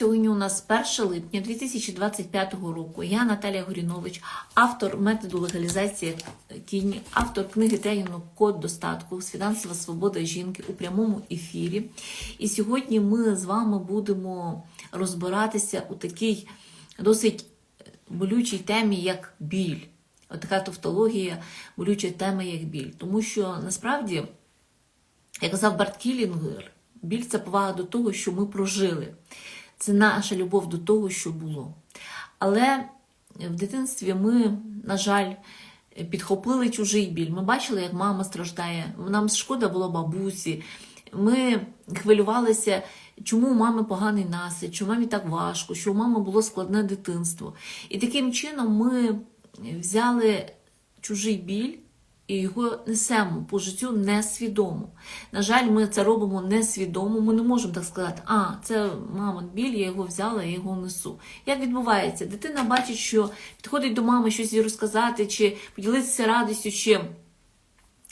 Сьогодні у нас 1 липня 2025 року. Я Наталія Горінович, автор методу легалізації тіні, автор книги Теїнок Код достатку Фінансова свобода жінки у прямому ефірі. І сьогодні ми з вами будемо розбиратися у такій досить болючій темі, як біль. Отака тавтологія, болюча тема, як біль. Тому що насправді, як казав Барт Кілінгер, біль це повага до того, що ми прожили. Це наша любов до того, що було. Але в дитинстві ми, на жаль, підхопили чужий біль. Ми бачили, як мама страждає. Нам шкода було бабусі. Ми хвилювалися, чому у мами поганий настрій, чому мамі так важко, що у мами було складне дитинство. І таким чином ми взяли чужий біль і його несемо по життю несвідомо. На жаль, ми це робимо несвідомо. Ми не можемо так сказати, а це мамин біль, я його взяла, я його несу. Як відбувається? Дитина бачить, що підходить до мами щось їй розказати, чи поділитися радістю, чи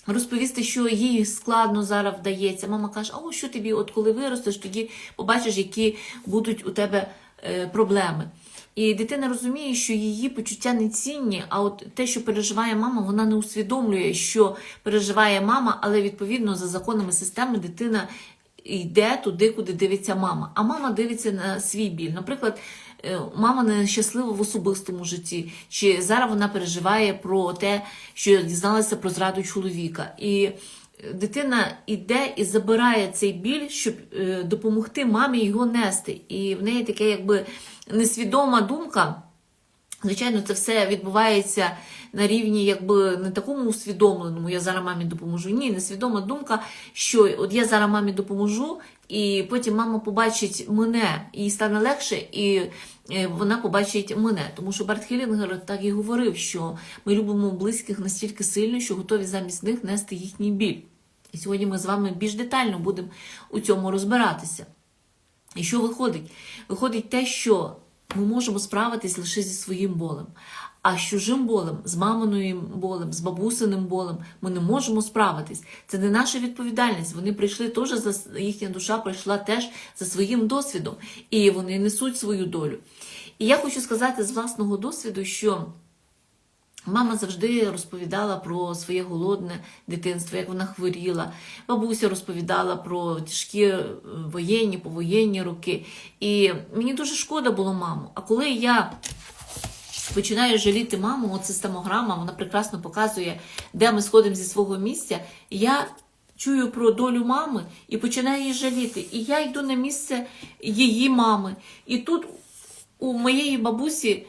розповісти, що їй складно зараз вдається. Мама каже: а що тобі, от коли виростеш, тоді побачиш, які будуть у тебе е, проблеми. І дитина розуміє, що її почуття не цінні, а от те, що переживає мама, вона не усвідомлює, що переживає мама, але відповідно за законами системи дитина йде туди, куди дивиться мама. А мама дивиться на свій біль. Наприклад, е, мама нещаслива в особистому житті, чи зараз вона переживає про те, що дізналася про зраду чоловіка. І дитина йде і забирає цей біль, щоб е, допомогти мамі його нести. І в неї таке, якби несвідома думка. Звичайно, це все відбувається на рівні, якби не такому усвідомленому, я зараз мамі допоможу. Ні, несвідома думка, що от я зараз мамі допоможу, і потім мама побачить мене, їй стане легше, і вона побачить мене. Тому що Барт Хілінгер так і говорив, що ми любимо близьких настільки сильно, що готові замість них нести їхній біль. І сьогодні ми з вами більш детально будемо у цьому розбиратися. І що виходить? Виходить те, що ми можемо справитись лише зі своїм болем. А з чужим болем, з маминою болем, з бабусиним болем ми не можемо справитись. Це не наша відповідальність. Вони прийшли теж за їхня душа прийшла теж за своїм досвідом, і вони несуть свою долю. І я хочу сказати з власного досвіду, що. Мама завжди розповідала про своє голодне дитинство, як вона хворіла. Бабуся розповідала про тяжкі е, воєнні, повоєнні роки. І мені дуже шкода було маму. А коли я починаю жаліти маму, оце стемограма, вона прекрасно показує, де ми сходимо зі свого місця. Я чую про долю мами і починаю її жаліти. І я йду на місце її мами. І тут у моєї бабусі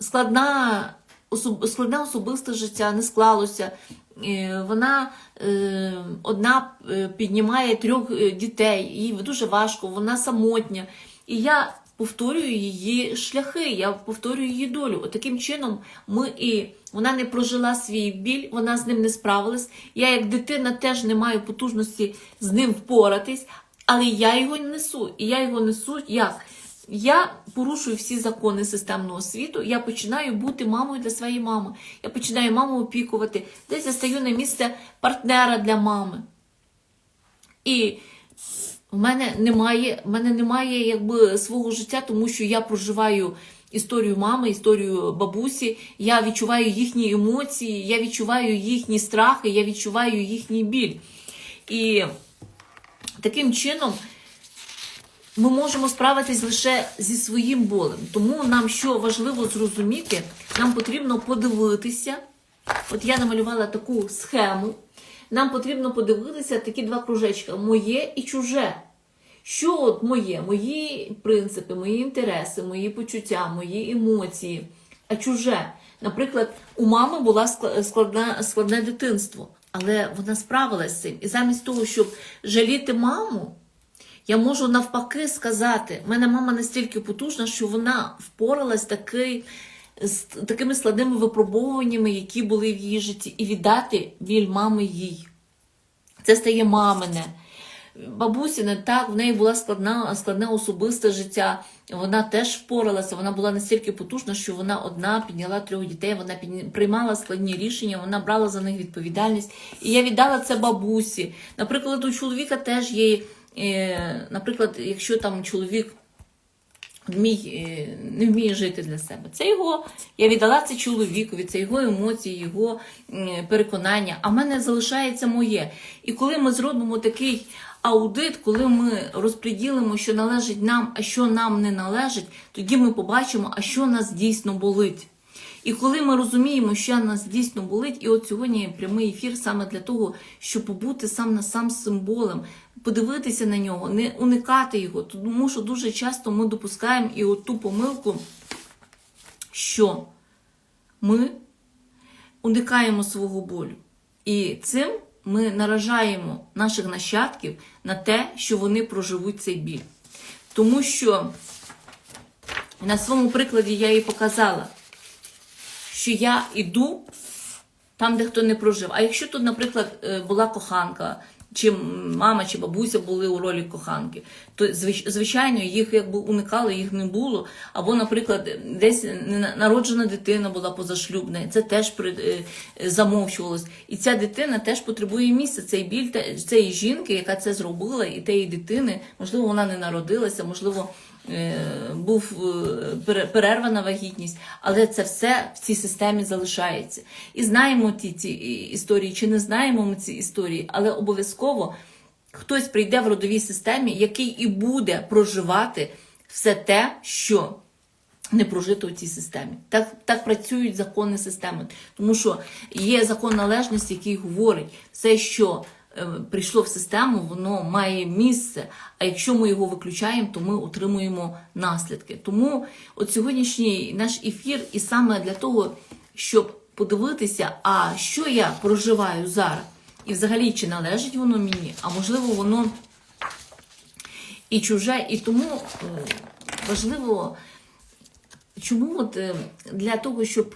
складна. Складне особисте життя не склалося. Е, Вона е, одна е, піднімає трьох дітей, їй дуже важко, вона самотня. І я повторюю її шляхи, я повторюю її долю. От таким чином ми і вона не прожила свій біль, вона з ним не справилась. Я, як дитина, теж не маю потужності з ним впоратись, але я його несу. І я його несу як? Я порушую всі закони системного світу, я починаю бути мамою для своєї мами. Я починаю маму опікувати, десь я стаю на місце партнера для мами. І в мене немає в мене немає якби, свого життя, тому що я проживаю історію мами, історію бабусі, я відчуваю їхні емоції, я відчуваю їхні страхи, я відчуваю їхній біль. І таким чином ми можемо справитись лише зі своїм болем. Тому нам що важливо зрозуміти, нам потрібно подивитися. От я намалювала таку схему. Нам потрібно подивитися такі два кружечка: моє і чуже. Що от моє? Мої принципи, мої інтереси, мої почуття, мої емоції. А чуже. Наприклад, у мами була складне, складне дитинство, але вона справилася з цим. І замість того, щоб жаліти маму. Я можу навпаки сказати, в мене мама настільки потужна, що вона впоралась такий, з такими складними випробовуваннями, які були в її житті, і віддати біль мами їй. Це стає мамине. Бабусіне, так, в неї була складна, складне особисте життя. Вона теж впоралася, вона була настільки потужна, що вона одна підняла трьох дітей, вона приймала складні рішення, вона брала за них відповідальність. І я віддала це бабусі. Наприклад, у чоловіка теж є. Наприклад, якщо там чоловік вмій, е, не вміє жити для себе. Це його, я віддала це чоловікові, це його емоції, його переконання, а в мене залишається моє. І коли ми зробимо такий аудит, коли ми розподілимо, що належить нам, а що нам не належить, тоді ми побачимо, а що нас дійсно болить. І коли ми розуміємо, що нас дійсно болить, і от сьогодні прямий ефір саме для того, щоб побути сам на сам з символом, подивитися на нього, не уникати його, тому що дуже часто ми допускаємо і от ту помилку, що ми уникаємо свого болю. І цим ми наражаємо наших нащадків на те, що вони проживуть цей біль. Тому що на своєму прикладі я їй показала, що я іду там, де хто не прожив. А якщо тут, наприклад, е, була коханка, чи мама, чи бабуся були у ролі коханки, то звич- звичайно їх якби уникали, їх не було. Або, наприклад, десь народжена дитина була позашлюбна, це теж е, замовчувалось. І ця дитина теж потребує місця. Цей біль цієї жінки, яка це зробила, і тієї дитини, можливо, вона не народилася, можливо. Е, Був е, перервана вагітність, але це все в цій системі залишається. І знаємо ті ці історії, чи не знаємо ми ці історії, але обов'язково хтось прийде в родовій системі, який і буде проживати все те, що не прожито в цій системі. Так, так працюють закони системи. Тому що є закон належності, який говорить, все, що прийшло в систему, воно має місце. А якщо ми його виключаємо, то ми отримуємо наслідки. Тому от сьогоднішній наш ефір, і саме для того, щоб подивитися, а що я проживаю зараз, і взагалі чи належить воно мені, а можливо, воно і чуже, і тому е, важливо. Чому от е, для того, щоб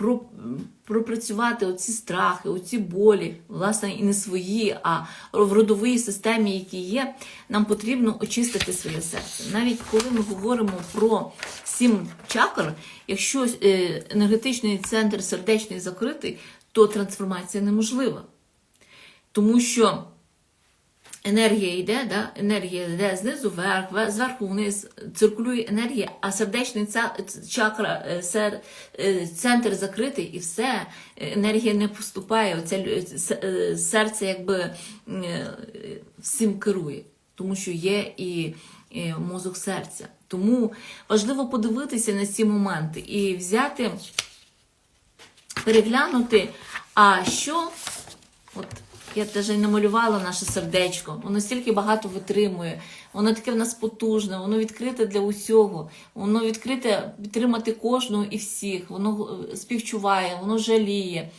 пропрацювати оці страхи, оці болі, власне, і не свої, а в родовій системі, які є, нам потрібно очистити своє серце. Навіть коли ми говоримо про сім чакр, якщо е, енергетичний центр сердечний закритий, то трансформація неможлива. Тому що енергія йде, да? енергія йде знизу вверх, зверху вниз, циркулює енергія, а сердечний чакра, е, сер- е, центр закритий і все, енергія не поступає. С- е, серце якби всім керує, тому що є і мозок серця. Тому важливо подивитися на ці моменти і взяти переглянути, а що, от я теж намалювала наше сердечко, воно стільки багато витримує, воно таке в нас потужне, воно відкрите для усього, воно відкрите підтримати кожного і всіх, воно е, співчуває, воно жаліє.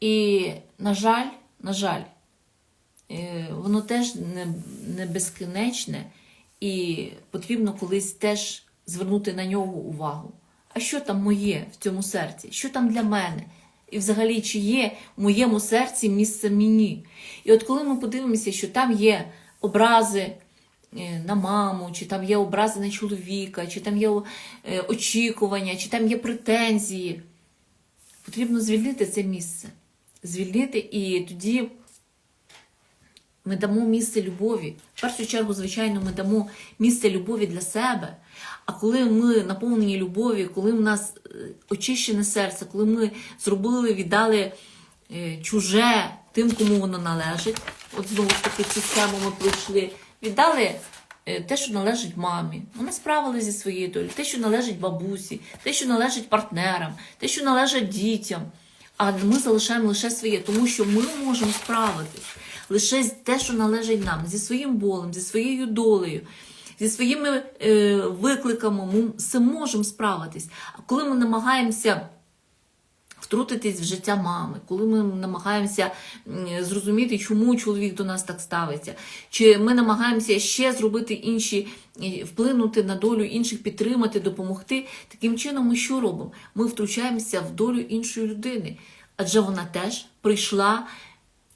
І, на жаль, на жаль, е, воно теж не, не безкінечне, і потрібно колись теж звернути на нього увагу. А що там моє в цьому серці? Що там для мене? І взагалі, чи є в моєму серці місце мені? І от коли ми подивимося, що там є образи е, на маму, чи там є образи на чоловіка, чи там є е, очікування, чи там є претензії, потрібно звільнити це місце. Звільнити і тоді ми дамо місце любові. В першу чергу, звичайно, ми дамо місце любові для себе. А коли ми наповнені любов'ю, коли в нас е, очищене серце, коли ми зробили, віддали е, чуже тим, кому воно належить, от знову ж таки цю схему ми пройшли, віддали е, те, що належить мамі. Вона справилася зі своєю долею, те, що належить бабусі, те, що належить партнерам, те, що належить дітям. А ми залишаємо лише своє, тому що ми можемо справитись лише те, що належить нам, зі своїм болем, зі своєю долею, зі своїми е, викликами, ми все можемо справитись. А коли ми намагаємося втрутитись в життя мами, коли ми намагаємося зрозуміти, чому чоловік до нас так ставиться, чи ми намагаємося ще зробити інші, вплинути на долю інших, підтримати, допомогти. Таким чином, ми що робимо? Ми втручаємося в долю іншої людини, адже вона теж прийшла.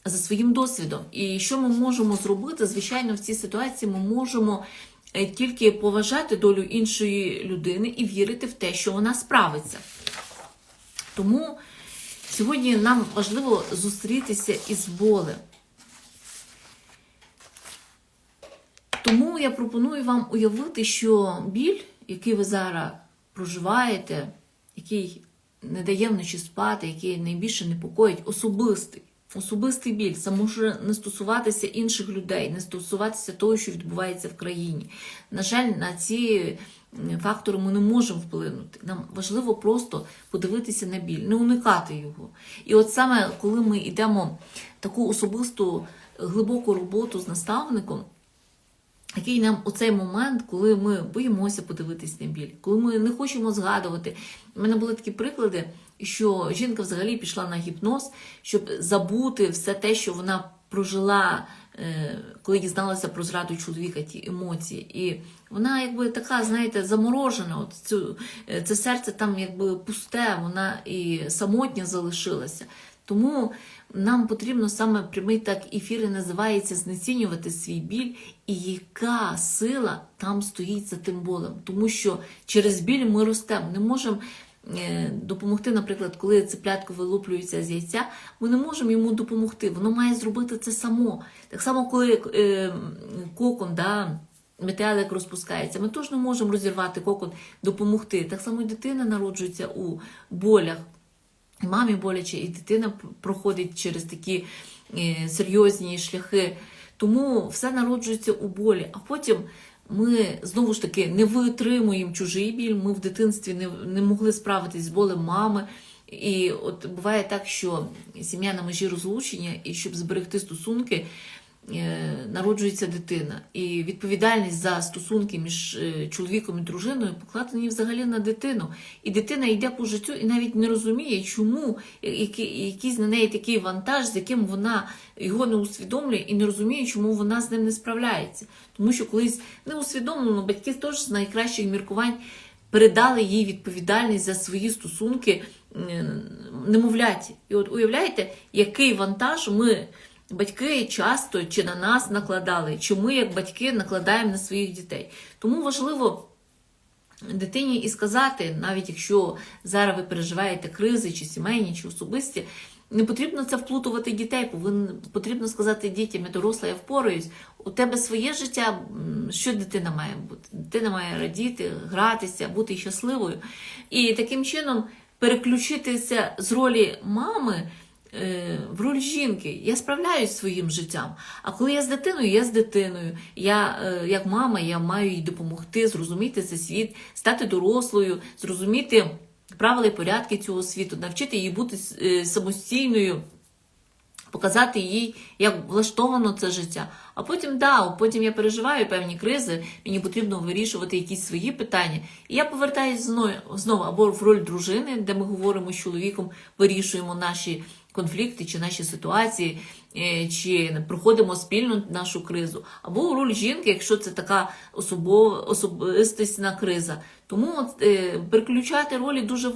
За своїм досвідом. І що ми можемо зробити? Звичайно, в цій ситуації ми можемо е, тільки поважати долю іншої людини і вірити в те, що вона справиться. Тому сьогодні нам важливо зустрітися із болем. Тому я пропоную вам уявити, що біль який ви зараз проживаєте, який не дає вночі спати, який найбільше непокоїть, особистий. Особистий біль, це може не стосуватися інших людей, не стосуватися того, що відбувається в країні. На жаль, на ці фактори ми не можемо вплинути. Нам важливо просто подивитися на біль, не уникати його. І от саме коли ми йдемо таку особисту глибоку роботу з наставником, який нам у цей момент, коли ми боїмося подивитись на біль, коли ми не хочемо згадувати. У мене були такі приклади, що жінка взагалі пішла на гіпноз, щоб забути все те, що вона прожила, е, коли дізналася про зраду чоловіка, ті емоції. І вона якби така, знаєте, заморожена. От цю, е, це серце там якби пусте, вона і самотня залишилася. Тому нам потрібно саме прямий так ефір і називається знецінювати свій біль, і яка сила там стоїть за тим болем. Тому що через біль ми ростемо. Не можемо е, допомогти, наприклад, коли цеплятко вилуплюється з яйця, ми не можемо йому допомогти. Воно має зробити це само. Так само, коли е, кокон, да, метелик розпускається, ми теж не можемо розірвати кокон, допомогти. Так само і дитина народжується у болях. Мамі боляче, і дитина проходить через такі е, серйозні шляхи. Тому все народжується у болі. А потім ми знову ж таки не витримуємо чужий біль. Ми в дитинстві не, не могли справитись з болем мами. І от буває так, що сім'я на межі розлучення, і щоб зберегти стосунки, народжується дитина. І відповідальність за стосунки між е, чоловіком і дружиною покладені взагалі на дитину. І дитина йде по життю і навіть не розуміє, чому який- якийсь на неї такий вантаж, з яким вона його не усвідомлює і не розуміє, чому вона з ним не справляється. Тому що колись не усвідомлено, батьки теж з найкращих міркувань передали їй відповідальність за свої стосунки немовляті. І от уявляєте, який вантаж ми, батьки, часто чи на нас накладали, чи ми, як батьки, накладаємо на своїх дітей. Тому важливо дитині і сказати, навіть якщо зараз ви переживаєте кризи, чи сімейні, чи особисті, не потрібно це вплутувати дітей. Повинен, потрібно сказати дітям, я доросла, я впораюсь. У тебе своє життя, що дитина має бути? Дитина має радіти, гратися, бути щасливою. І таким чином переключитися з ролі мами в роль жінки. Я справляюсь своїм життям. А коли я з дитиною, я з дитиною. Я е, як мама, я маю їй допомогти, зрозуміти цей світ, стати дорослою, зрозуміти правила і порядки цього світу, навчити її бути е, самостійною. Показати їй, як влаштовано це життя. А потім, да, потім я переживаю певні кризи, мені потрібно вирішувати якісь свої питання. І я повертаюся знову або в роль дружини, де ми говоримо з чоловіком, вирішуємо наші конфлікти чи наші ситуації, е, чи проходимо спільно нашу кризу, або роль жінки, якщо це така особистісна криза. Тому е, переключати ролі дуже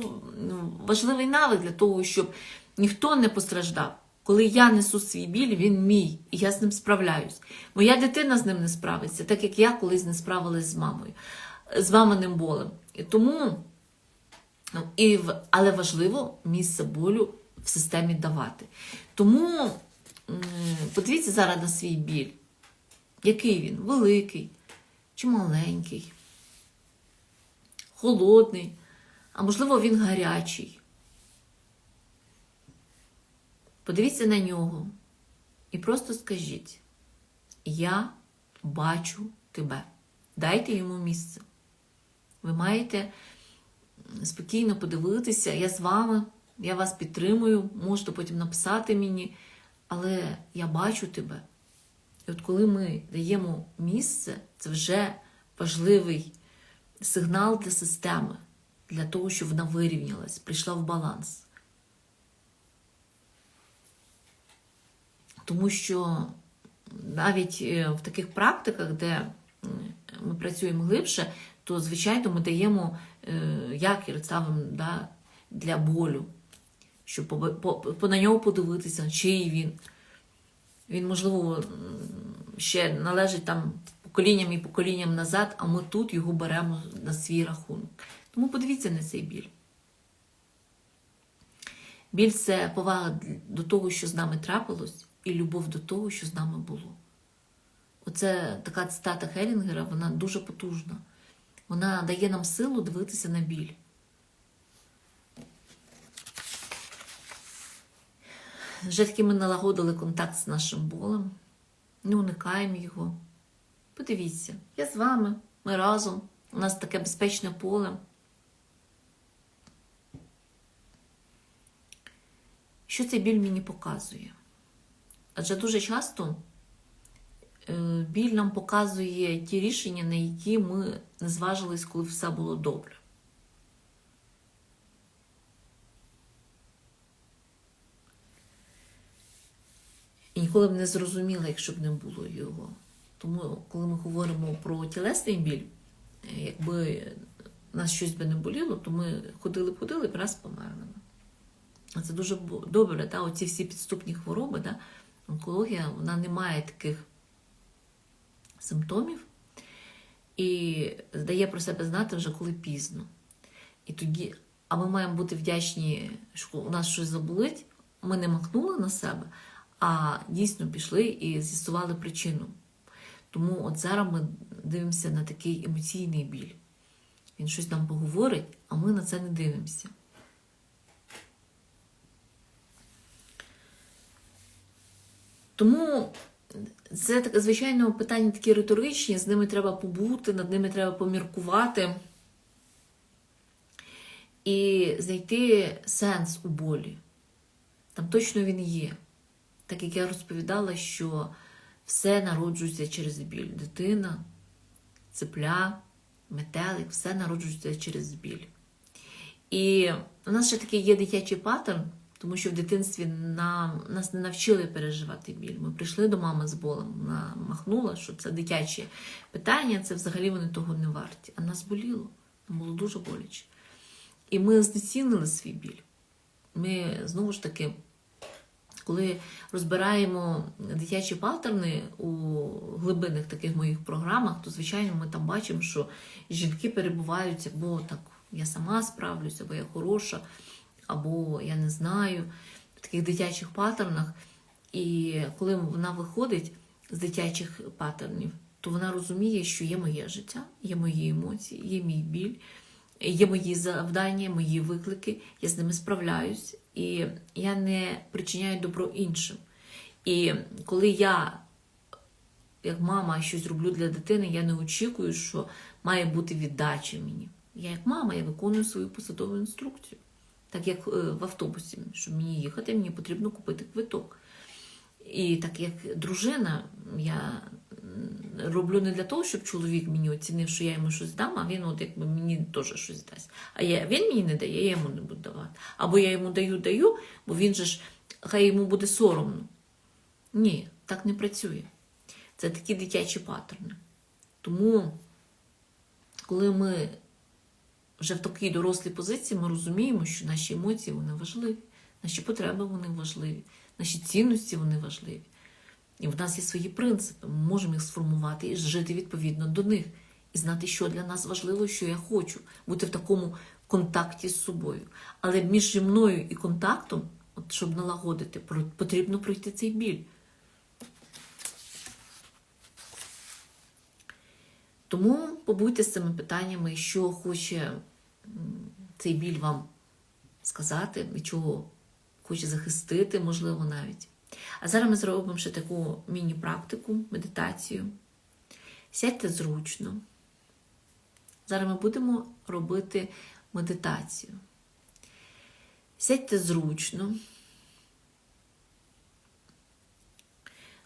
важливий навик для того, щоб ніхто не постраждав. Коли я несу свій біль, він мій, і я з ним справляюсь. Моя дитина з ним не справиться, так як я колись не справилась з мамою, з маминим болем. Тому, ну, і, але важливо місце болю в системі давати. Тому подивіться зараз на свій біль. Який він? Великий чи маленький, холодний, а можливо, він гарячий. Подивіться на нього і просто скажіть: Я бачу тебе. Дайте йому місце. Ви маєте спокійно подивитися, я з вами, я вас підтримую, можете потім написати мені, але я бачу тебе. І от коли ми даємо місце, це вже важливий сигнал для системи, для того, щоб вона вирівнялась, прийшла в баланс. Тому що навіть е, в таких практиках, де ми працюємо глибше, то, звичайно, ми даємо е, якір ставимо да, для болю, щоб по, по, по на нього подивитися, чий він. Він, можливо, ще належить там поколінням і поколінням назад, а ми тут його беремо на свій рахунок. Тому подивіться на цей біль. Біль це повага до того, що з нами трапилось, і любов до того, що з нами було. Оце така цитата Хелінгера, вона дуже потужна. Вона дає нам силу дивитися на біль. Вже таки ми налагодили контакт з нашим болем, не уникаємо його. Подивіться, я з вами, ми разом, у нас таке безпечне поле. Що цей біль мені показує? Адже дуже часто е, біль нам показує ті рішення, на які ми не зважились, коли все було добре. І ніколи б не зрозуміла, якщо б не було його. Тому, коли ми говоримо про тілесний біль, е, якби нас щось би не боліло, то ми ходили б ходили б раз померли. Це дуже добре, та? оці всі підступні хвороби, да? онкологія вона не має таких симптомів і дає про себе знати вже коли пізно. І тоді, а ми маємо бути вдячні, що у нас щось заболить, ми не махнули на себе, а дійсно пішли і з'ясували причину. Тому от зараз ми дивимося на такий емоційний біль. Він щось нам поговорить, а ми на це не дивимося. Тому це звичайно питання такі риторичні, з ними треба побути, над ними треба поміркувати і знайти сенс у болі. Там точно він є. Так як я розповідала, що все народжується через біль. Дитина, цепля, метелик, все народжується через біль. І у нас ще такий є дитячий паттерн, тому що в дитинстві нам, нас не навчили переживати біль. Ми прийшли до мами з болем, вона махнула, що це дитячі питання, це взагалі вони того не варті. А нас боліло, нам було дуже боляче. І ми знецінили свій біль. Ми знову ж таки, коли розбираємо дитячі паттерни у глибинних таких моїх програмах, то звичайно ми там бачимо, що жінки перебувають або так я сама справлюся, або я хороша, або я не знаю, в таких дитячих паттернах. І коли вона виходить з дитячих паттернів, то вона розуміє, що є моє життя, є мої емоції, є мій біль, є мої завдання, мої виклики, я з ними справляюсь, і я не причиняю добро іншим. І коли я, як мама, щось роблю для дитини, я не очікую, що має бути віддача мені. Я як мама, я виконую свою посадову інструкцію. Так як е, в автобусі, щоб мені їхати, мені потрібно купити квиток. І так як дружина, я роблю не для того, щоб чоловік мені оцінив, що я йому щось дам, а він от якби мені теж щось дасть. А я, він мені не дає, я йому не буду давати. Або я йому даю, даю, бо він же ж хай йому буде соромно. Ні, так не працює. Це такі дитячі паттерни. Тому, коли ми вже в такій дорослій позиції, ми розуміємо, що наші емоції вони важливі, наші потреби вони важливі, наші цінності вони важливі. І в нас є свої принципи. Ми можемо їх сформувати і жити відповідно до них, і знати, що для нас важливо, що я хочу, бути в такому контакті з собою. Але між мною і контактом, от щоб налагодити, потрібно пройти цей біль. Тому побудьте з цими питаннями, що хоче цей біль вам сказати, від чого хоче захистити, можливо, навіть. А зараз ми зробимо ще таку міні-практику, медитацію. Сядьте зручно. Зараз ми будемо робити медитацію. Сядьте зручно.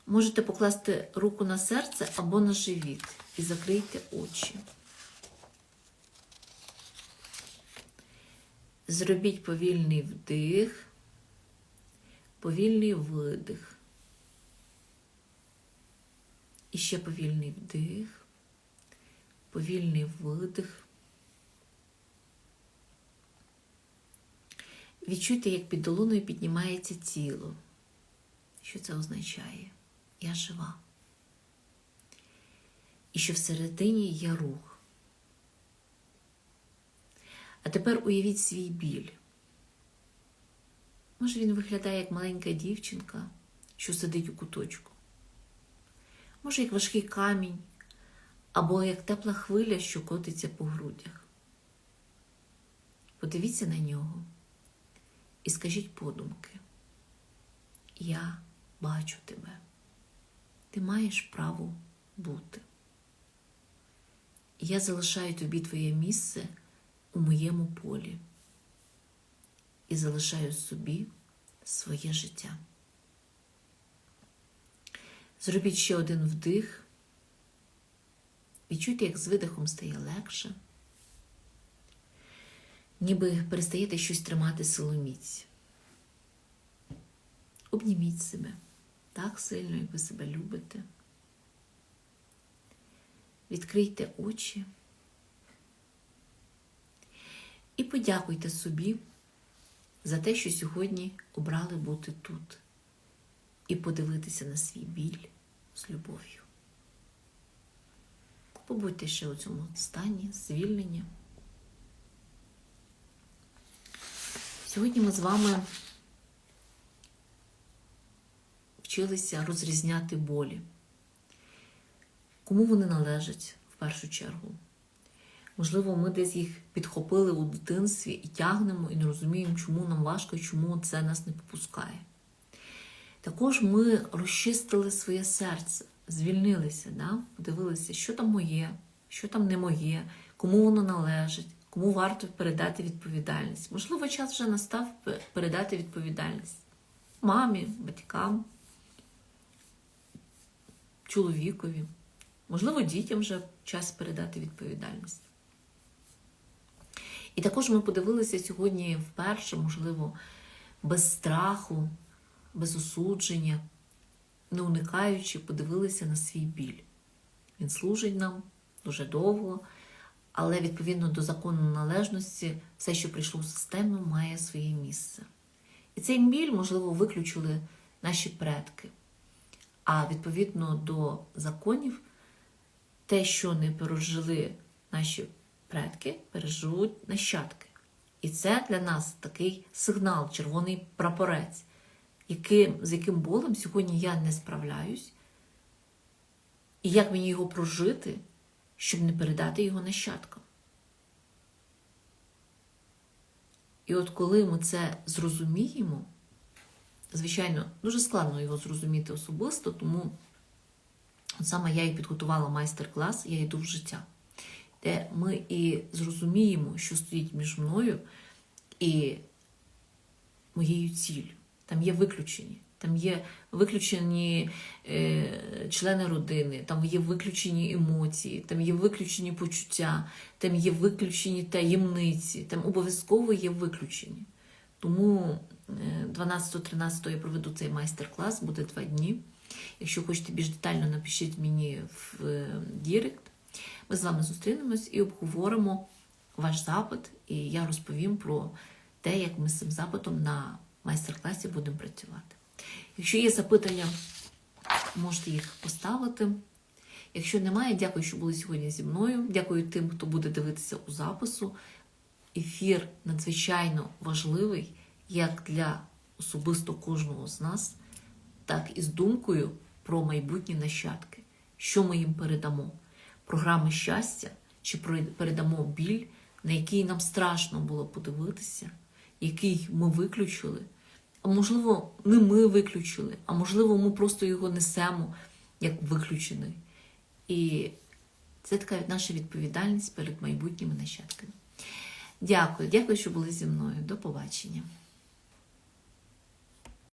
Можете покласти руку на серце або на живіт і закрийте очі. Зробіть повільний вдих, повільний видих. І ще повільний вдих, повільний видих. Відчуйте, як під долоною піднімається тіло. Що це означає? Я жива. І що всередині є рух. А тепер уявіть свій біль. Може, він виглядає як маленька дівчинка, що сидить у куточку. Може, як важкий камінь або як тепла хвиля, що котиться по грудях. Подивіться на нього і скажіть подумки. Я бачу тебе. Ти маєш право бути. Я залишаю тобі твоє місце у моєму полі і залишаю собі своє життя. Зробіть ще один вдих. Відчуйте, як з видихом стає легше, ніби перестаєте щось тримати силоміць. Обніміть себе так сильно, як ви себе любите. Відкрийте очі і подякуйте собі за те, що сьогодні обрали бути тут і подивитися на свій біль з любов'ю. Побудьте ще у цьому стані звільнення. Сьогодні ми з вами вчилися розрізняти болі. Кому вони належать в першу чергу? Можливо, ми десь їх підхопили у дитинстві і тягнемо, і не розуміємо, чому нам важко, чому це нас не попускає. Також ми розчистили своє серце, звільнилися, да? подивилися, що там моє, що там не моє, кому воно належить, кому варто передати відповідальність. Можливо, час вже настав передати відповідальність мамі, батькам, чоловікові. Можливо, дітям вже час передати відповідальність. І також ми подивилися сьогодні вперше, можливо, без страху, без осудження, не уникаючи, подивилися на свій біль. Він служить нам дуже довго, але відповідно до закону належності, все, що прийшло в систему, має своє місце. І цей біль, можливо, виключили наші предки. А відповідно до законів, те, що не пережили наші предки, переживуть нащадки. І це для нас такий сигнал, червоний прапорець, який, з яким болем сьогодні я не справляюсь, і як мені його прожити, щоб не передати його нащадкам. І от коли ми це зрозуміємо, звичайно, дуже складно його зрозуміти особисто, тому от саме я і підготувала майстер-клас Я йду в життя, де ми і зрозуміємо, що стоїть між мною і моєю ціллю. Там є виключені. Там є виключені е, члени родини, там є виключені емоції, там є виключені почуття, там є виключені таємниці, там обов'язково є виключені. Тому 12-13 я проведу цей майстер-клас, буде два дні. Якщо хочете більш детально, напишіть мені в е, Дірект. Ми з вами зустрінемось і обговоримо ваш запит, і я розповім про те, як ми з цим запитом на майстер-класі будемо працювати. Якщо є запитання, можете їх поставити. Якщо немає, дякую, що були сьогодні зі мною. Дякую тим, хто буде дивитися у запису. Ефір надзвичайно важливий як для особисто кожного з нас, так і з думкою про майбутні нащадки, що ми їм передамо. Програми щастя чи передамо біль, на який нам страшно було подивитися, який ми виключили. А можливо, не ми виключили, а можливо, ми просто його несемо як виключений. І це така наша відповідальність перед майбутніми нащадками. Дякую, дякую, що були зі мною. До побачення.